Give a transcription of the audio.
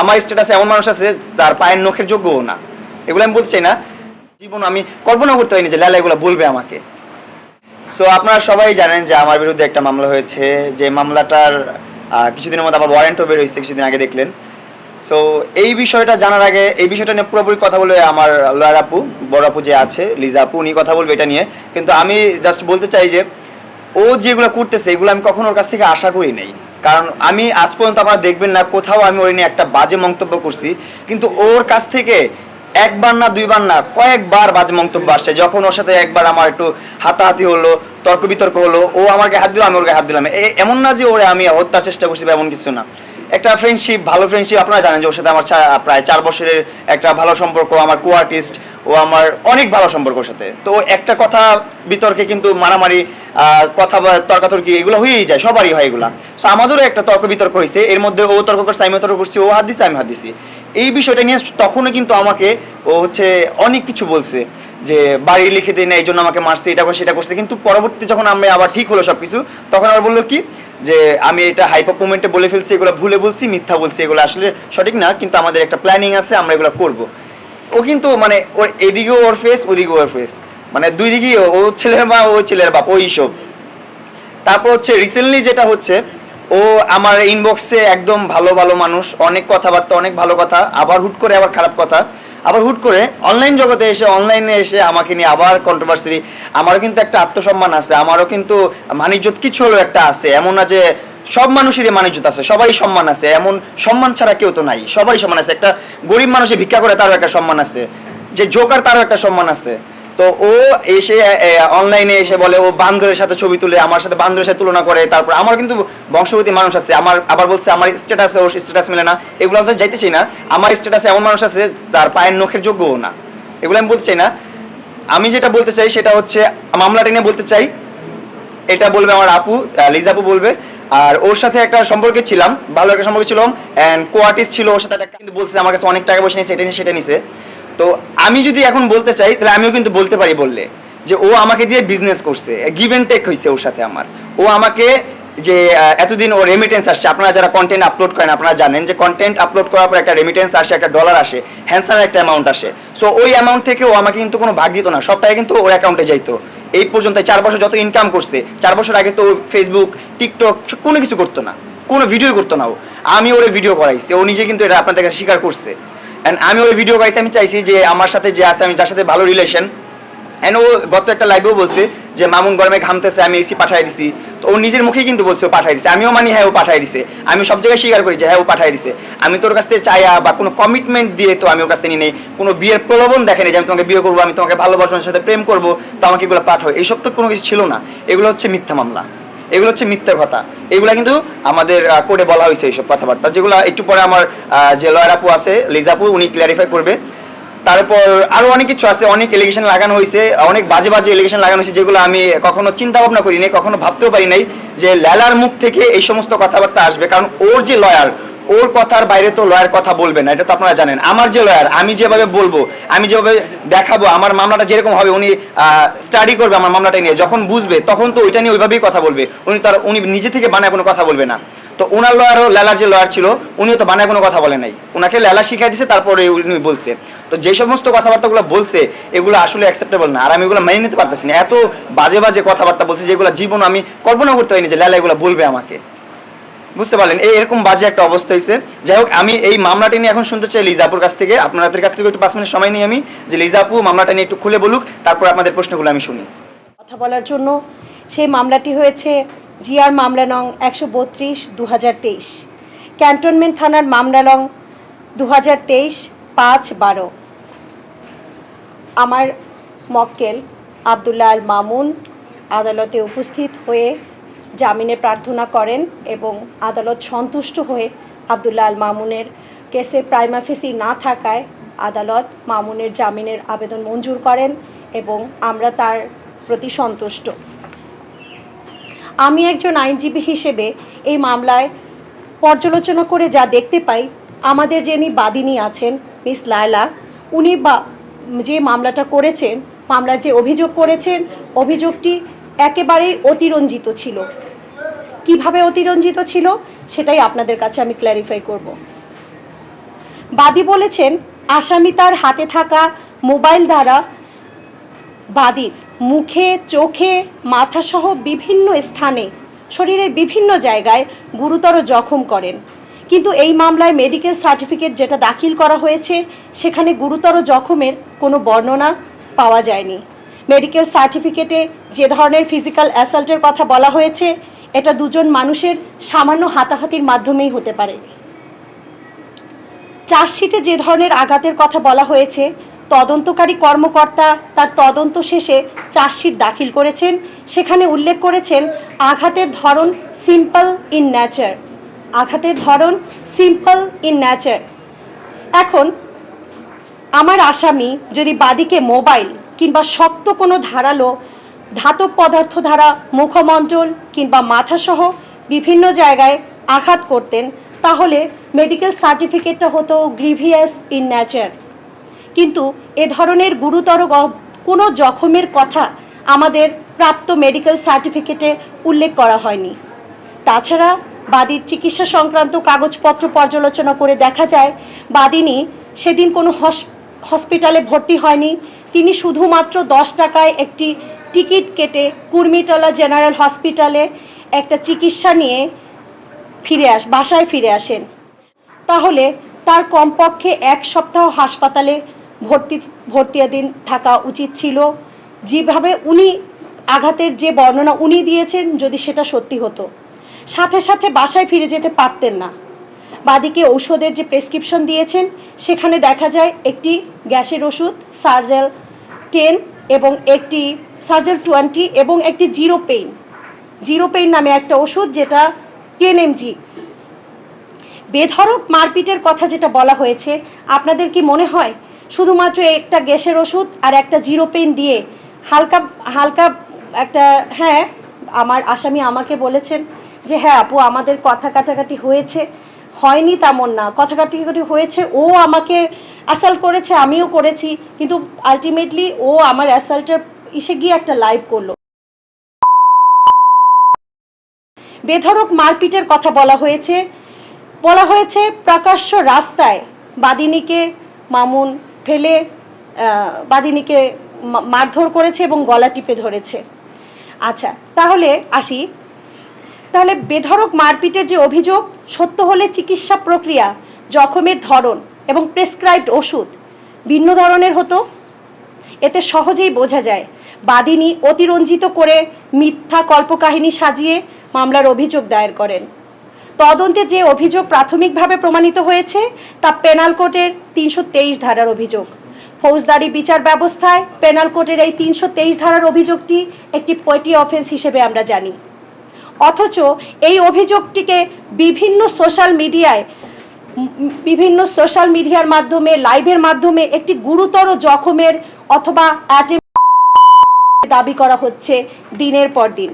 আমার স্ট্যাটাসে এমন মানুষ আছে তার পায়ের নখের যোগ্যও না। এগুলো আমি বলতে চাই না। জীবন আমি কল্পনা করতে পারিনি যে লালা এগুলো বলবে আমাকে। সো আপনারা সবাই জানেন যে আমার বিরুদ্ধে একটা মামলা হয়েছে। যে মামলাটার কিছুদিনের মধ্যে আবার ওয়ারেন্টও বের হয়েছে, কিছুদিন আগে দেখলেন। সো এই বিষয়টা জানার আগে, এই বিষয়টা নিয়ে পুরোপুরি কথা বলবে আমার লয়ার আপু, বড় আপু যে আছে, লিজা আপু, উনি কথা বলবে এটা নিয়ে। কিন্তু আমি জাস্ট বলতে চাই যে, ও যেগুলো করতেছে, এগুলো আমি কখনো ওর কাছ থেকে আশা করি নাই। কারণ আমি আজ পর্যন্ত আপনারা দেখবেন না, কোথাও আমি ওই নিয়ে একটা বাজে মন্তব্য করছি। কিন্তু ওর কাছ থেকে একবার না দুইবার না, কয়েকবার বাজে মন্তব্য আসে। যখন ওর সাথে একবার আমার একটু হাতাহাতি হলো, তর্ক বিতর্ক হলো, ও আমাকে হাত দিল, আমি ওর হাত দিলাম। এমন না যে ওরে আমি হত্যার চেষ্টা করছি বা এমন কিছু না। একটা ফ্রেন্ডশিপ ভালো ফ্রেন্ডশিপ আপনারা জানেন যে ওর সাথে আমার প্রায় চার বছরের একটা ভালো সম্পর্ক, আমার কো আর্টিস্ট ও আমার অনেক ভালো সম্পর্ক ওর সাথে। তো একটা কথা বিতর্কে কিন্তু মারামারি কথা তর্কাতর্কি, এগুলো হয়েই যায়, সবারই হয় এগুলা। সো আমাদেরও একটা তর্ক বিতর্ক হয়েছে, এর মধ্যে ও তর্ক করছে আমি তর্ক করছি, ও হাত দিছে আমি হাত দিছি। এই বিষয়টা নিয়ে তখনও কিন্তু আমাকে ও হচ্ছে অনেক কিছু বলছে। যে বাড়ি লিখে দিই না, এই জন্য আমাকে মারছে, এটা করছে, সেটা করছে। কিন্তু পরবর্তী যখন আমি আবার ঠিক হলো সব কিছু তখন আবার বলল কি, যে আমি এটা হাইপার মোমেন্টে বলে ফেলছি, এগুলো ভুলে বলছি, মিথ্যা বলছি, এগুলো আসলে সঠিক না, কিন্তু আমাদের একটা প্ল্যানিং আছে, আমরা এগুলো করব। ও কিন্তু মানে ওর এদিকেও ওর ফেস ওদিকেও ওর ফেস মানে দুই দিকেই ও- ছেলের মা, ও ছেলের বাপ, ওই সব। তারপর হচ্ছে রিসেন্টলি যেটা হচ্ছে, ও আমার ইনবক্সে একদম ভালো ভালো মানুষ, অনেক কথাবার্তা, অনেক ভালো কথা, আবার হুট করে আবার খারাপ কথা। আবার হুট করে অনলাইন জগতে এসে অনলাইনে এসে আমাকে নিয়ে আবার কন্ট্রোভার্সি আমারও কিন্তু একটা আত্মসম্মান আছে, আমারও কিন্তু মানিজ্যত কিছু হলো একটা আছে, এমন না যে সব মানুষেরই মানিজ্যত আছে, সবাই সম্মান আছে, এমন সম্মান ছাড়া কেউ তো নাই, সবাই সম্মান আছে, একটা গরিব মানুষে ভিক্ষা করে তারও একটা সম্মান আছে, যে জোকার তারও একটা সম্মান আছে। তো ও এসে অনলাইনে এসে বলে ও বান্দরের সাথে ছবি তুলে আমার সাথে বান্দরের সাথে তুলনা করে তারপর আমার কিন্তু বংশগতি মানুষ আছে আমার আবার বলছে আমার স্ট্যাটাসে ওর স্ট্যাটাস মেলে না এগুলো আমি তো চাই না আমার স্ট্যাটাসে এমন মানুষ আছে তার পায়ের নখের যোগ্যও না এগুলো আমি বলতে চাই না। আমি যেটা বলতে চাই সেটা হচ্ছে মামলাটা নিয়ে বলতে চাই এটা বলবে আমার আপু আহ, লিজা আপু বলবে আর ওর সাথে একটা সম্পর্কে ছিলাম ভালো একটা সম্পর্কে ছিলাম অ্যান্ড কো আর্টিস্ট ছিল ওর সাথে একটা কিন্তু বলছে আমার কাছে অনেক টাকা পয়সা নিয়েছে এটা নিয়ে সেটা নিছে। তো আমি যদি এখন বলতে চাই, তাহলে আমিও কিন্তু বলতে পারি বললে, যে ও আমাকে দিয়ে বিজনেস করছে গিভ অ্যান্ড টেক হয়েছে ওর সাথে আমার। ও আমাকে যে এতদিন ও রেমিটেন্স আসছে, আপনারা যারা কন্টেন্ট আপলোড করেন, আপনারা জানেন যে কন্টেন্ট আপলোড করার পর একটা রেমিটেন্স আসে, একটা ডলার আসে হ্যান্ডসাম একটা অ্যামাউন্ট আসে। সো ওই অ্যামাউন্ট থেকে ও আমাকে কিন্তু কোনো ভাগ দিত না সব টাকা কিন্তু ওর অ্যাকাউন্টে যাইতো। এই পর্যন্ত চার বছর যত ইনকাম করছে, চার বছর আগে তো ফেসবুক টিকটক কোনো কিছু করতো না, কোনো ভিডিও করতো না ও। আমি ওরে ভিডিও করাইছি, ও নিজে কিন্তু এটা আপনাদের কাছে স্বীকার করছে। অ্যান্ড আমি ওই ভিডিও করাইছি আমি চাইছি যে আমার সাথে যে আছে, আমি যার সাথে ভালো রিলেশন এন্ড ও গত একটা লাইভেও বলছে যে মামুন গরমে ঘামতেছে, আমি এসি পাঠাই দিছি। তো ও নিজের মুখেই কিন্তু বলছে ও পাঠাই দিছে। আমিও মানি হ্যাঁ ও পাঠাই দিছে। আমি সব জায়গায় স্বীকার করি যে হ্যাঁ ও পাঠাই দিছে। আমি তোর কাছ থেকে চাইয়া বা কোনো কমিটমেন্ট দিয়ে তো আমি ওর কাছ থেকে নিই নেই। কোনো বিয়ের প্রলোভন দেখেনি যে আমি তোমাকে বিয়ে করব, আমি তোমাকে ভালোবাসবো সাথে প্রেম করব, তো আমাকে এগুলো পাঠাও। এইসব তো কোনো কিছু ছিল না। এগুলো হচ্ছে মিথ্যা মামলা। এগুলো হচ্ছে মিথ্যা কথা। এগুলো কিন্তু আমাদের কোর্টে বলা হয়েছে এইসব কথাবার্তা। যেগুলো একটু পরে আমার যে লয়ার আপু আছে, লিজাপু, উনি ক্লিয়ারিফাই করবে। তারপর আরও অনেক কিছু আছে, অনেক এলিগেশন লাগানো হয়েছে, অনেক বাজে বাজে এলিগেশন লাগানো হয়েছে, যেগুলো আমি কখনো চিন্তা ভাবনা করি নাই, কখনো ভাবতেও পারি নাই যে লালার মুখ থেকে এই সমস্ত কথাবার্তা আসবে। কারণ ওর যে লয়ার ওর কথার বাইরে তো লয়ার কথা বলবে না, এটা তো আপনারা জানেন। আমার যে লয়ার আমি যেভাবে বলব, আমি যেভাবে দেখাবো, আমার মামলাটা যেরকম হবে, উনি স্টাডি করবে আমার মামলাটা নিয়ে। যখন বুঝবে, তখন তো ওইটা নিয়ে ওইভাবেই কথা বলবে। উনি তার, উনি নিজে থেকে বানায় কোনো কথা বলবে না। তো ওনার লয়ারও লেলার যে লয়ার ছিল, উনিও তো বানায় কোনো কথা বলে নাই। ওনাকে লেলা শিখাই দিছে, তারপরে উনি বলছে। তো যে সমস্ত কথাবার্তাগুলো বলছে, এগুলো আসলে অ্যাকসেপ্টেবল না। আর আমি এগুলো মেনে নিতে পারতেছি না। এত বাজে বাজে কথাবার্তা বলছে, যেগুলো জীবন আমি কল্পনা করতে পারিনি যে লেলা এগুলো বলবে আমাকে। বুঝতে পারলেন? এই এরকম বাজে একটা অবস্থা হয়েছে যাই হোক, আমি এই মামলাটা নিয়ে এখন শুনতে চাই লিজাপুর কাছ থেকে। আপনাদের কাছ থেকে একটু পাঁচ মিনিট সময় নিই আমি। যে লিজাপু মামলাটা নিয়ে একটু খুলে বলুক, তারপর আপনাদের প্রশ্নগুলো আমি শুনি। কথা বলার জন্য সেই মামলাটি হয়েছে জিআর মামলা নং একশো বত্রিশ দু ক্যান্টনমেন্ট থানার মামলা নং দু হাজার তেইশ, পাঁচ বারো। আমার মক্কেল আবদুল্লাহ আল মামুন আদালতে উপস্থিত হয়ে জামিনে প্রার্থনা করেন এবং আদালত সন্তুষ্ট হয়ে আবদুল্লাহ আল মামুনের কেসে প্রাইমাফেসি না থাকায় আদালত মামুনের জামিনের আবেদন মঞ্জুর করেন এবং আমরা তার প্রতি সন্তুষ্ট। আমি একজন আইনজীবী হিসেবে এই মামলায় পর্যালোচনা করে যা দেখতে পাই, আমাদের যিনি বাদিনী আছেন, মিস লায়লা, উনি বা যে মামলাটা করেছেন, মামলার যে অভিযোগ করেছেন, অভিযোগটি একেবারেই অতিরঞ্জিত ছিল। কীভাবে অতিরঞ্জিত ছিল, সেটাই আপনাদের কাছে আমি ক্ল্যারিফাই করব। বাদী বলেছেন, আসামি তার হাতে থাকা মোবাইল দ্বারা বাদীর মুখে, চোখে, মাথাসহ বিভিন্ন স্থানে, শরীরের বিভিন্ন জায়গায় গুরুতর জখম করেন। কিন্তু এই মামলায় মেডিকেল সার্টিফিকেট যেটা দাখিল করা হয়েছে, সেখানে গুরুতর জখমের কোনো বর্ণনা পাওয়া যায়নি। মেডিকেল সার্টিফিকেটে যে ধরনের ফিজিক্যাল অ্যাসাল্টের কথা বলা হয়েছে, এটা দুজন মানুষের সামান্য হাতাহাতির মাধ্যমেই হতে পারে। চার্জশিটে যে ধরনের আঘাতের কথা বলা হয়েছে, তদন্তকারী কর্মকর্তা তার তদন্ত শেষে চার্জশিট দাখিল করেছেন। সেখানে উল্লেখ করেছেন, আঘাতের ধরন সিম্পল ইন ন্যাচার আঘাতের ধরন সিম্পল ইন ন্যাচার এখন, আমার আসামি যদি বাদীকে মোবাইল কিংবা শক্ত কোনো ধারালো ধাতব পদার্থ দ্বারা মুখমণ্ডল কিংবা মাথাসহ বিভিন্ন জায়গায় আঘাত করতেন, তাহলে মেডিকেল সার্টিফিকেটটা হতো গ্রিভিয়াস ইন ন্যাচার কিন্তু এ ধরনের গুরুতর কোনো জখমের কথা আমাদের প্রাপ্ত মেডিকেল সার্টিফিকেটে উল্লেখ করা হয়নি। তাছাড়া বাদীর চিকিৎসা সংক্রান্ত কাগজপত্র পর্যালোচনা করে দেখা যায়, বাদিনী সেদিন কোনো হস- হসপিটালে ভর্তি হয়নি তিনি শুধুমাত্র দশ টাকায় একটি টিকিট কেটে কুর্মিটলা জেনারেল হসপিটালে একটা চিকিৎসা নিয়ে ফিরে আস, বাসায় ফিরে আসেন। তাহলে তার কমপক্ষে এক সপ্তাহ হাসপাতালে ভর্তি, ভর্তিয়াধীন থাকা উচিত ছিল। যেভাবে উনি আঘাতের যে বর্ণনা উনি দিয়েছেন যদি সেটা সত্যি হতো। সাথে সাথে বাসায় ফিরে যেতে পারতেন না। বাদিকে ঔষধের যে প্রেসক্রিপশন দিয়েছেন, সেখানে দেখা যায় একটি গ্যাসের ওষুধ, সার্জেল টেন এবং একটি সার্জেল টোয়েন্টি এবং একটি জিরো পেইন জিরো পেইন নামে একটা ওষুধ যেটা টেন এমজি বেধড়ক মারপিটের কথা যেটা বলা হয়েছে, আপনাদের কি মনে হয়? শুধুমাত্র একটা গ্যাসের ওষুধ আর একটা জিরো পেন দিয়ে হালকা হালকা একটা হ্যাঁ আমার আসামি আমাকে বলেছেন যে হ্যাঁ আপু, আমাদের কথা কাটাকাটি হয়েছে। হয়নি তেমন না। কথা কাটাকাটি হয়েছে। ও আমাকে অ্যাসাল্ট করেছে, আমিও করেছি, কিন্তু আলটিমেটলি ও আমার অ্যাসাল্টের ইসে গিয়ে একটা লাইভ করল। বেধরক মারপিটের কথা বলা হয়েছে। বলা হয়েছে, প্রকাশ্য রাস্তায় বাদিনীকে মামুন ফেলে বাদিনীকে মারধর করেছে এবং গলা টিপে ধরেছে। আচ্ছা তাহলে আসি। তাহলে বেধরক মারপিটের যে অভিযোগ, সত্য হলে চিকিৎসা প্রক্রিয়া, জখমের ধরন এবং প্রেসক্রাইবড ওষুধ। ভিন্ন ধরনের হতো। এতে সহজেই বোঝা যায়, বাদিনী অতিরঞ্জিত করে মিথ্যা কল্পকাহিনী সাজিয়ে মামলার অভিযোগ দায়ের করেন। তদন্তে যে অভিযোগ প্রাথমিকভাবে প্রমাণিত হয়েছে, তা পেনাল কোর্টের তিনশো তেইশ ধারার অভিযোগ। ফৌজদারি বিচার ব্যবস্থায় পেনাল কোর্টের এই তিনশো তেইশ ধারার অভিযোগটি একটি পয়টি অফেন্স হিসেবে আমরা জানি। অথচ এই অভিযোগটিকে বিভিন্ন সোশ্যাল মিডিয়ায় বিভিন্ন সোশ্যাল মিডিয়ার মাধ্যমে লাইভের মাধ্যমে একটি গুরুতর জখমের অথবা দাবি করা হচ্ছে দিনের পর দিন।